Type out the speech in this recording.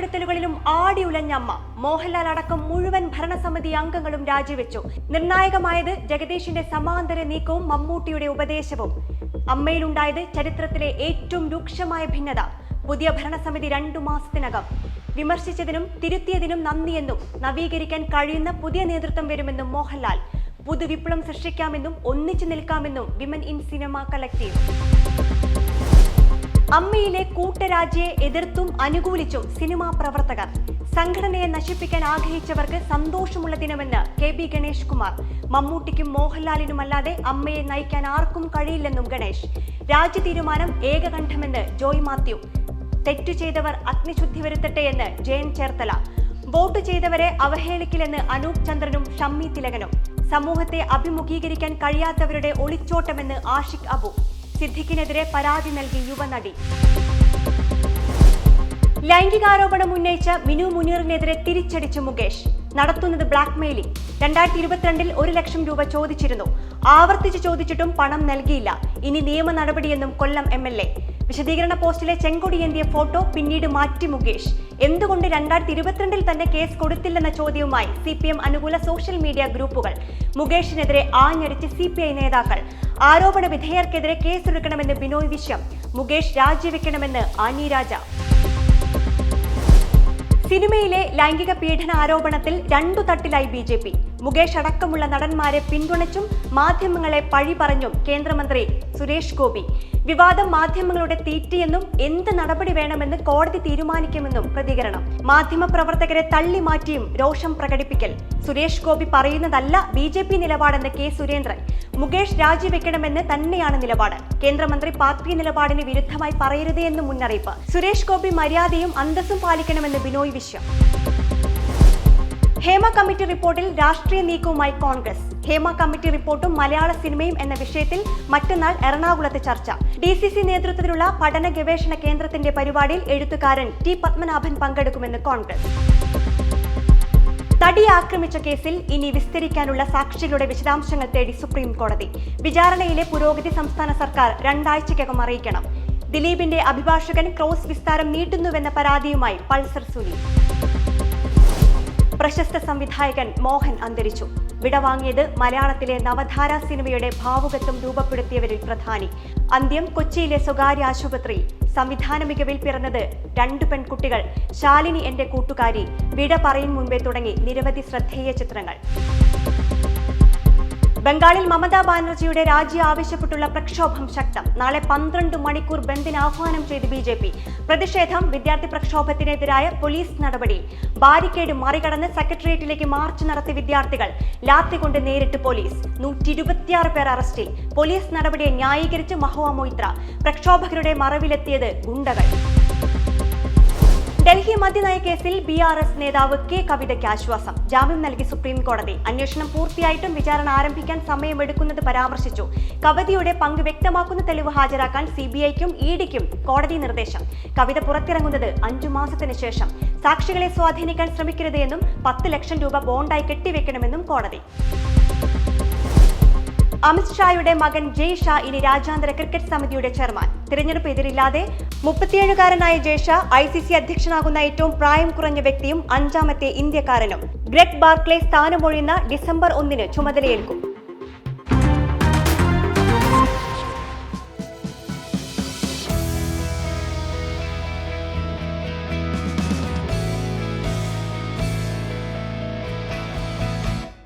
വെളിപ്പെടുത്തലുകളിലും ആടി ഉലഞ്ഞമ്മ മോഹൻലാൽ അടക്കം മുഴുവൻ ഭരണസമിതി അംഗങ്ങളും രാജിവെച്ചു. നിർണായകമായത് ജഗദീഷിന്റെ സമാന്തര നീക്കവും മമ്മൂട്ടിയുടെ ഉപദേശവും. അമ്മയിലുണ്ടായത് ചരിത്രത്തിലെ ഏറ്റവും രൂക്ഷമായ ഭിന്നത. പുതിയ ഭരണസമിതി രണ്ടു മാസത്തിനകം. വിമർശിച്ചതിനും തിരുത്തിയതിനും നന്ദിയെന്നും നവീകരിക്കാൻ കഴിയുന്ന പുതിയ നേതൃത്വം വരുമെന്നും മോഹൻലാൽ. പുതുവിപ്ലവം സൃഷ്ടിക്കാമെന്നും ഒന്നിച്ചു നിൽക്കാമെന്നും വിമൻ ഇൻ സിനിമ കളക്റ്റീവ് അമ്മയിലെ കൂട്ടരാജ്യയെ എതിർത്തും അനുകൂലിച്ചും സിനിമാ പ്രവർത്തകർ. സംഘടനയെ നശിപ്പിക്കാൻ ആഗ്രഹിച്ചവർക്ക് സന്തോഷമുള്ള ദിനമെന്ന് കെ ബി ഗണേഷ് കുമാർ. മമ്മൂട്ടിക്കും മോഹൻലാലിനുമല്ലാതെ അമ്മയെ നയിക്കാൻ ആർക്കും കഴിയില്ലെന്നും ഗണേഷ്. രാജ്യ തീരുമാനം ഏകകണ്ഠമെന്ന് ജോയ് മാത്യു. തെറ്റു ചെയ്തവർ അഗ്നിശുദ്ധി വരുത്തട്ടെ എന്ന് ജയൻ ചേർത്തല. വോട്ട് ചെയ്തവരെ അവഹേളിക്കില്ലെന്ന് അനൂപ് ചന്ദ്രനും ഷമ്മി തിലകനും. സമൂഹത്തെ അഭിമുഖീകരിക്കാൻ കഴിയാത്തവരുടെ ഒളിച്ചോട്ടമെന്ന് ആഷിഖ് അബു. സിദ്ദിഖിനെതിരെ പരാതി നൽകി യുവനടി. ലൈംഗികാരോപണം ഉന്നയിച്ച മിനു മുനീറിനെതിരെ തിരിച്ചടിച്ച് മുകേഷ്. നടത്തുന്നത് ബ്ലാക്ക് മെയിലിംഗ് രണ്ടായിരത്തി ഇരുപത്തിരണ്ടിൽ ഒരു ലക്ഷം രൂപ ചോദിച്ചിരുന്നു. ആവർത്തിച്ച് ചോദിച്ചിട്ടും പണം നൽകിയില്ല. ഇനി നിയമ നടപടിയെന്നും കൊല്ലം എം എൽ എ. വിശദീകരണ പോസ്റ്റിലെ ചെങ്കൊടി എന്തിയ ഫോട്ടോ പിന്നീട് മാറ്റി മുകേഷ്. എന്തുകൊണ്ട് രണ്ടായിരത്തി ഇരുപത്തിരണ്ടിൽ തന്നെ കേസ് കൊടുത്തില്ലെന്ന ചോദ്യവുമായി സി പി എം അനുകൂല സോഷ്യൽ മീഡിയ ഗ്രൂപ്പുകൾ. മുകേഷിനെതിരെ ആഞ്ഞടിച്ച് സി പി ഐ നേതാക്കൾ. ആരോപണ വിധേയർക്കെതിരെ കേസെടുക്കണമെന്ന് ബിനോയ് വിശ്വം. മുകേഷ് രാജിവെക്കണമെന്ന് ആനി രാജ. സിനിമയിലെ ലൈംഗിക പീഡന ആരോപണത്തിൽ രണ്ടു തട്ടിലായി ബി ജെ പി. മുകേഷ് അടക്കമുള്ള നടന്മാരെ പിന്തുണച്ചും മാധ്യമങ്ങളെ പഴി പറഞ്ഞും കേന്ദ്രമന്ത്രി സുരേഷ് ഗോപി. വിവാദം മാധ്യമങ്ങളുടെ തീറ്റിയെന്നും എന്ത് നടപടി വേണമെന്ന് കോടതി തീരുമാനിക്കുമെന്നും പ്രതികരണം. മാധ്യമപ്രവർത്തകരെ തള്ളി മാറ്റിയും രോഷം പ്രകടിപ്പിക്കൽ. സുരേഷ് ഗോപി പറയുന്നതല്ല ബി ജെ പി നിലപാടെന്ന് കെ സുരേന്ദ്രൻ. മുകേഷ് രാജിവെക്കണമെന്ന് തന്നെയാണ് നിലപാട്. കേന്ദ്രമന്ത്രി പാർട്ടി നിലപാടിന് വിരുദ്ധമായി പറയരുതേ എന്ന് മുന്നറിയിപ്പ്. സുരേഷ് ഗോപി മര്യാദയും അന്തസ്സും പാലിക്കണമെന്ന് ബിനോയ് വിശ്വം. ഹേമ കമ്മിറ്റി റിപ്പോർട്ടിൽ രാഷ്ട്രീയ നീക്കവുമായി കോൺഗ്രസ്. ഹേമ കമ്മിറ്റി റിപ്പോർട്ടും മലയാള സിനിമയും എന്ന വിഷയത്തിൽ മറ്റന്നാൾ എറണാകുളത്ത് ചർച്ച. ഡി സി സി നേതൃത്വത്തിലുള്ള പഠന ഗവേഷണ കേന്ദ്രത്തിന്റെ പരിപാടിയിൽ എഴുത്തുകാരൻ ടി പത്മനാഭൻ പങ്കെടുക്കുമെന്ന് കോൺഗ്രസ്. തടി ആക്രമിച്ച കേസിൽ ഇനി വിസ്തരിക്കാനുള്ള സാക്ഷികളുടെ വിശദാംശങ്ങൾ തേടി സുപ്രീം കോടതി. വിചാരണയിലെ പുരോഗതി സംസ്ഥാന സർക്കാർ രണ്ടാഴ്ചയ്ക്കകം അറിയിക്കണം. ദിലീപിന്റെ അഭിഭാഷകൻ ക്രോസ് വിസ്താരം നീട്ടുന്നുവെന്ന പരാതിയുമായി പൾസർ സുനി. പ്രശസ്ത സംവിധായകൻ മോഹൻ അന്തരിച്ചു. വിടവാങ്ങിയത് മലയാളത്തിലെ നവധാര സിനിമയുടെ ഭാവുകത്വം രൂപപ്പെടുത്തിയവരിൽ പ്രധാനി. അന്ത്യം കൊച്ചിയിലെ സ്വകാര്യ ആശുപത്രി. സംവിധാന മികവിൽ പിറന്നത് രണ്ടു പെൺകുട്ടികൾ. ശാലിനി എന്റെ കൂട്ടുകാരി. വിട പറയും മുൻപേ തുടങ്ങി നിരവധി ശ്രദ്ധേയ ചിത്രങ്ങൾ. ബംഗാളിൽ മമതാ ബാനർജിയുടെ രാജി ആവശ്യപ്പെട്ടുള്ള പ്രക്ഷോഭം ശക്തം. നാളെ പന്ത്രണ്ട് മണിക്കൂർ ബന്ദിന് ആഹ്വാനം ചെയ്ത് ബി ജെ പി. പ്രതിഷേധം വിദ്യാർത്ഥി പ്രക്ഷോഭത്തിനെതിരായ പോലീസ് നടപടി. ബാരിക്കേഡ് മറികടന്ന് സെക്രട്ടേറിയറ്റിലേക്ക് മാർച്ച് നടത്തിയ വിദ്യാർത്ഥികൾ ലാത്തി കൊണ്ട് നേരിട്ട് പോലീസ്. നൂറ്റി ഇരുപത്തിയാറ് പേർ അറസ്റ്റിൽ. പോലീസ് നടപടിയെ ന്യായീകരിച്ച് മഹുവ മൊയ്ത്ര. പ്രക്ഷോഭകരുടെ മറവിലെത്തിയത് ഗുണ്ടകൾ. ഡൽഹി മദ്യനയ കേസിൽ ബി ആർ എസ് നേതാവ് കെ കവിതയ്ക്ക് ആശ്വാസം. ജാമ്യം നൽകി സുപ്രീം കോടതി. അന്വേഷണം പൂർത്തിയായിട്ടും വിചാരണ ആരംഭിക്കാൻ സമയമെടുക്കുന്നത് പരാമർശിച്ചു. കവിതയുടെ പങ്ക് വ്യക്തമാക്കുന്ന തെളിവ് ഹാജരാക്കാൻ സി ബി ഐക്കും ഇ ഡിക്കും കോടതി നിർദ്ദേശം. കവിത പുറത്തിറങ്ങുന്നത് അഞ്ചു മാസത്തിന് ശേഷം. സാക്ഷികളെ സ്വാധീനിക്കാൻ ശ്രമിക്കരുത് എന്നും പത്ത് ലക്ഷം രൂപ ബോണ്ടായി കെട്ടിവെക്കണമെന്നും കോടതി. അമിത് ഷായുടെ മകൻ ജയ് ഷാ ഇനി രാജ്യാന്തര ക്രിക്കറ്റ് സമിതിയുടെ ചെയർമാൻ. തിരഞ്ഞെടുപ്പ് എതിരില്ലാതെ മുപ്പത്തിയേഴുകാരനായ Jay Shah I C C അധ്യക്ഷനാകുന്ന ഏറ്റവും പ്രായം കുറഞ്ഞ വ്യക്തിയും അഞ്ചാമത്തെ ഇന്ത്യക്കാരനും. ഗ്രെഗ് ബാർക്ലേ സ്ഥാനമൊഴിയുന്ന ഡിസംബർ ഒന്നിന് ചുമതലയേൽക്കും.